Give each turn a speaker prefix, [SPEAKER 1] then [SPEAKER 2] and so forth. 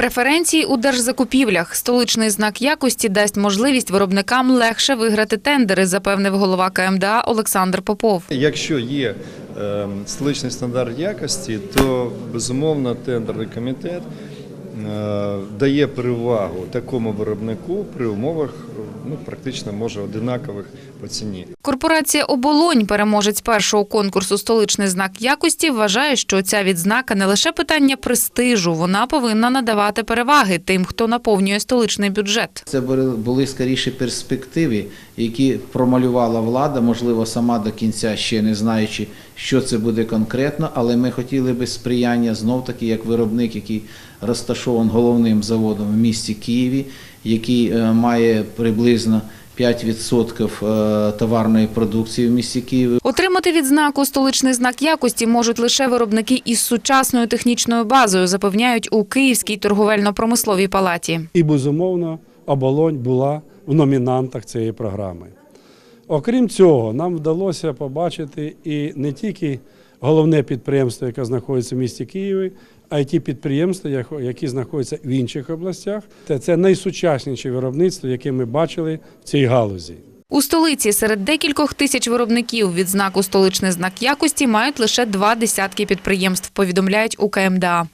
[SPEAKER 1] Преференції у держзакупівлях. Столичний знак якості дасть можливість виробникам легше виграти тендери, запевнив голова КМДА Олександр Попов.
[SPEAKER 2] Якщо є е, столичний стандарт якості, то безумовно тендерний комітет дає перевагу такому виробнику при умовах ну, практично може одинакових по ціні.
[SPEAKER 1] Корпорація Оболонь, переможець першого конкурсу Столичний знак якості, вважає, що ця відзнака не лише питання престижу, вона повинна надавати переваги тим, хто наповнює столичний бюджет.
[SPEAKER 3] Це були- були скоріше перспективи, які промалювала влада, можливо, сама до кінця ще не знаючи, що це буде конкретно, але ми хотіли би сприяння знов таки як виробник, який розташований головним заводом в місті Києві, який е, має приблизно 5% е, товарної продукції в місті Києві.
[SPEAKER 1] Отримати відзнаку столичний знак якості можуть лише виробники із сучасною технічною базою, запевняють у Київській торговельно-промисловій палаті.
[SPEAKER 4] І безумовно, оболонь була в номінантах цієї програми. Окрім цього, нам вдалося побачити і не тільки головне підприємство, яке знаходиться в місті Києві, а й ті підприємства, які знаходяться в інших областях. Це, найсучасніше виробництво, яке ми бачили в цій галузі.
[SPEAKER 1] У столиці серед декількох тисяч виробників відзнаку столичний знак якості мають лише два десятки підприємств, повідомляють у КМДА.